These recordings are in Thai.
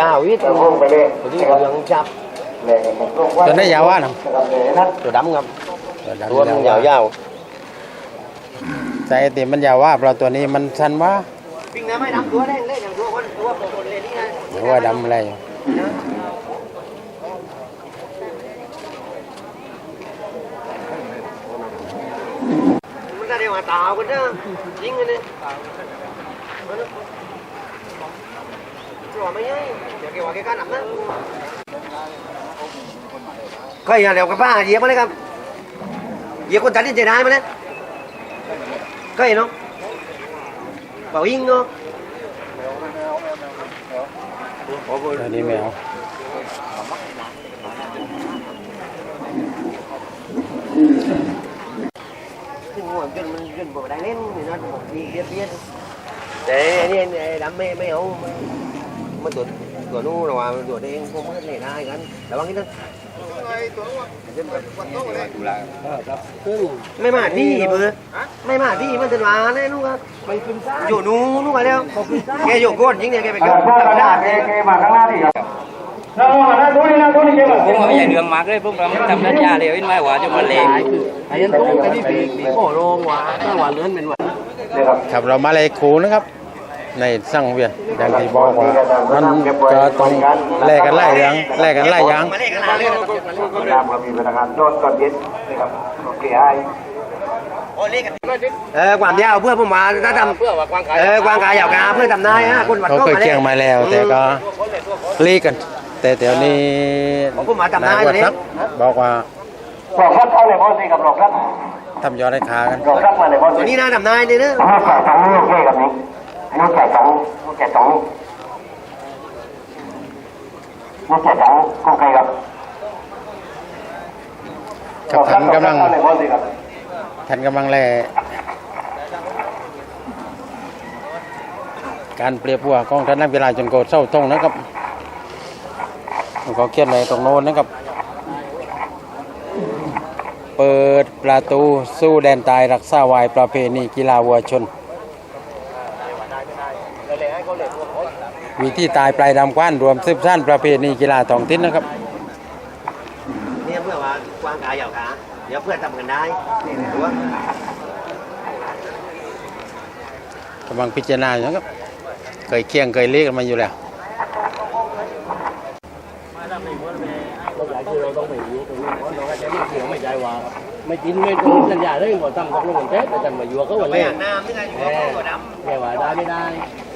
ยาววิทย์ที่เหลืองจับตัวนี้ยาวว่าหนะตัวดำครับตัวมันยาวยาวแต่ติมันยาวว่าเพราะตัวนี้มันสั้นว่าปิงน้ำไม่ดำตัวแดงเลยอย่างตัวคนตัวคนเลยนี่นะหรือว่าดำอะไรมันจะได้มาตาวกันเด้อยิงกันเลยตัวไม่ใช่เดี๋ยวเกี่ยวกับการหนักนะก็อย่าเดี๋ยวกับป้าเหยียบมาเลยครับเหยียบคนตัดสินใจได้มาเลยก็เห็นเนาะเป่ายิงเนาะตัวนี้ไม่เอาซึ่งหัวจนมันจนบ่ได้เล่นนี่นะมีเบียดเบียดแต่อันนี้ดำไม่ไม่เอา มันตัวตัวนู้นระว่างตัวเองพวกมันเนี่ยได้กันระวังนิดนึงไม่มาที่เบอร์ไม่มาที่มันจะมาแน่ลูกครับไปกินซ่าอยู่นู้นลูกมาแล้วแกอยู่ก้นยิงเนี่ยแกไปก้นธรรมดาผมว่าไม่ใช่เรื่องมากเลยพวกเราทำสัญญาเลยอินไม่หว่าจะมาเลงไอ้ยันตู้ไอ้ที่ปีปีโป้โรงว่าถ้าว่าเลื่อนเป็นหว่าครับเรามาเลยคูนะครับ ในสั่งเวียนอย่างที่บอกว่ามันก็ต้องแลกกันไล่ยางแลกกันไล่ยางมาเล่นกันหาเรื่องเออความยาวเพื่อผมมาถ้าทำเพื่อว่ากวางขายเออกวางกายยาวกาเพื่อทำนายฮะคนวัดเขาก็เคยมาเคียงมาแล้ว แต่ก็ลีกัน แต่เดี๋ยวนี้ผมมาทำนายตัวนี้ครับบอกว่าบอกรักเข้าในบ้านสิกับหลอกรักทำยอดให้ขากันหลอกรักมาในบ้านตัวสินี้น่าทำนายเลยนะลูกแก่สองลูกแก่กับนี้ ลูกแก่สองลูกแก่สองลูกแก่สองก็ใครครับกับทันกำลังเข้าในบ้านสิครับทันกำลังแลการเปรียบหัวของท่านนักกีฬาจนโกรธเศร้าตรงนะครับเขาเขียนไว้ตรงโน้นนะครับ เปิดประตูสู้แดนตายรักษาวายประเพณีกีฬาวัวชน วิธีตายปลายดำกว้านรวมสืบสั้นประเพณีกีฬาท้องถิ่นนะครับเนี่ยเพื่อว่ากวางกายยาวกาเดี๋ยวเพื่อทำกันได้นี่นะตัวกำลังพิจารณาอยู่นะครับเคยเคียงเคยเรียกกันมาอยู่แล้วไม่กินไม่ตรงสัญญาเลยก่อนทำกับลุงคนเจ๊แต่จันมาอยู่ก็วันไปนี้อาบน้ำนี่ไงตัวดำแกว่าได้ไม่ได้ถ้า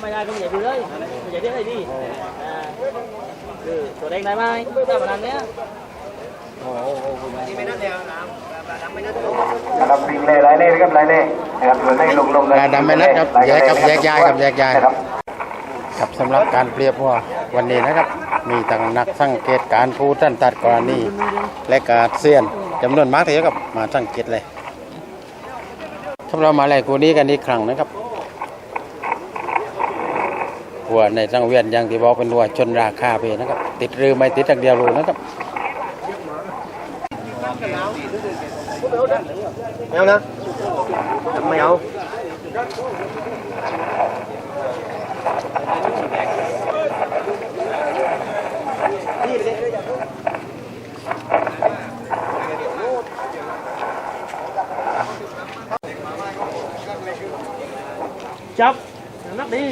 ไม่ได้ก็ไม่ใหญ่ไปเลยไม่ใหญ่ได้เลยดิคือตัวเองได้ไหมถ้าแบบนั้นเนี้ยโอ้โหที่ไม่นั่นเดียวดำไม่นั่นตัวนะครับปีเล่ไรเล่ครับไรเล่นะครับเหมือนให้ลงลงเลยดำไม่นัดครับแยกครับแยกย้ายครับแยกย้ายครับครับสำหรับการเปรียบหัววันนี้นะครับ มีทั้งนักสังเกตการณ์ผู้ท่านตัดกรณีและการเซียนจำนวนมากทีเดียวครับมาสังเกตเลยครับเรามาแลกกูนี้กันอีกครั้งนะครับ หัวในสังเวียนอย่างที่บอกเป็นหัวชนราคาเพนะครับ ติดรือไม่ติดทักเดียวรู้นะครับไม่เอานะไม่เอาจับนักดี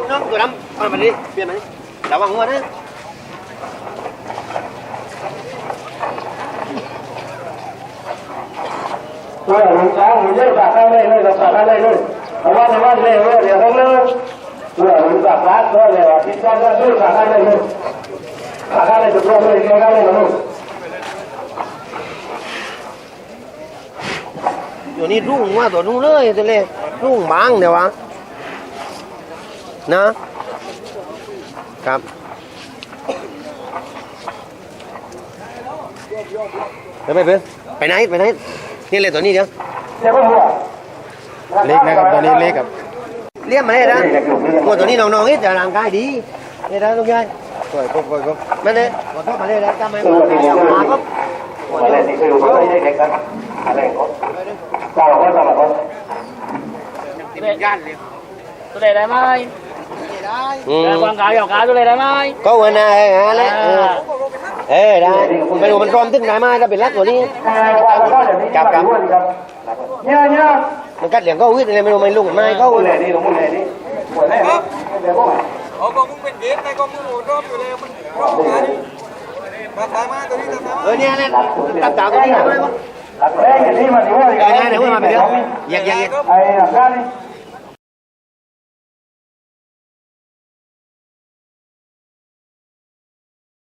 น้องน้องตัวดำเอามาดิเปลี่ยนมาดิระวังหัวนะตัวหลวงช้างหรือเล่ปากข้างเล่เลยปากข้างเล่เลยเพราะว่าในบ้านเล่เดี๋ยวเขาเล่ตัวหลวงปากข้างก็เลยว่าที่บ้านก็ด้วยปากข้างเล่เลยปากข้างเล่ตัวเลยแค่ข้างเล่นเลยตัวนี้รุ่งว่าตัวนู้นเลยตัวเล็กรุ่งบางเดี๋ยววะ นะครับเดี๋ยวไปเพื่อนไปไหนไปไหนนี่เลยตัวนี้เดี๋ยวเดี๋ยวก็หัวเล็กนะครับตัวนี้เล็กครับเลี้ยมมาเลยนะโอ้ตัวนี้น้องๆนี่จะร่างกายดีนี่นะลูกยายปล่อยปล่อยปล่อยมาเลยขอโทษมาเลยนะจำไม่ได้มาก็อะไรที่คือเขาไม่ได้เด็กกันอะไรก็ต่อก็ต่อก็ย่านเลยตัวเลยได้ไหม อืมความกาวอย่างกาวตัวเลยได้ไหม ก็วันน่ะไอ้ฮะเลยเออเออได้ไม่รู้มันพร้อมตึ้งไหนมาถ้าเป็นรักตัวนี้จับกันเนี่ยเนี่ยมันกัดเหลี่ยงก็วิ่งอะไรไม่รู้มันลุกไม่เขาเขาเลยนี่ลงเลยนี่ปวดแน่เดี๋ยวพวกโอ้ก็มึงเป็นเด็กแต่ก็มึงโดนอยู่เลยมันร้องมาดิมาตายมาตัวนี้ตายมาเออเนี่ยเนี่ยตับตาตัวนี้ทำไมวะแม่อย่างนี้มันนี่ว่าเออเนี่ยเดี๋ยวมาไปเดี๋ยวอยากอยากไอ้หลักการนี่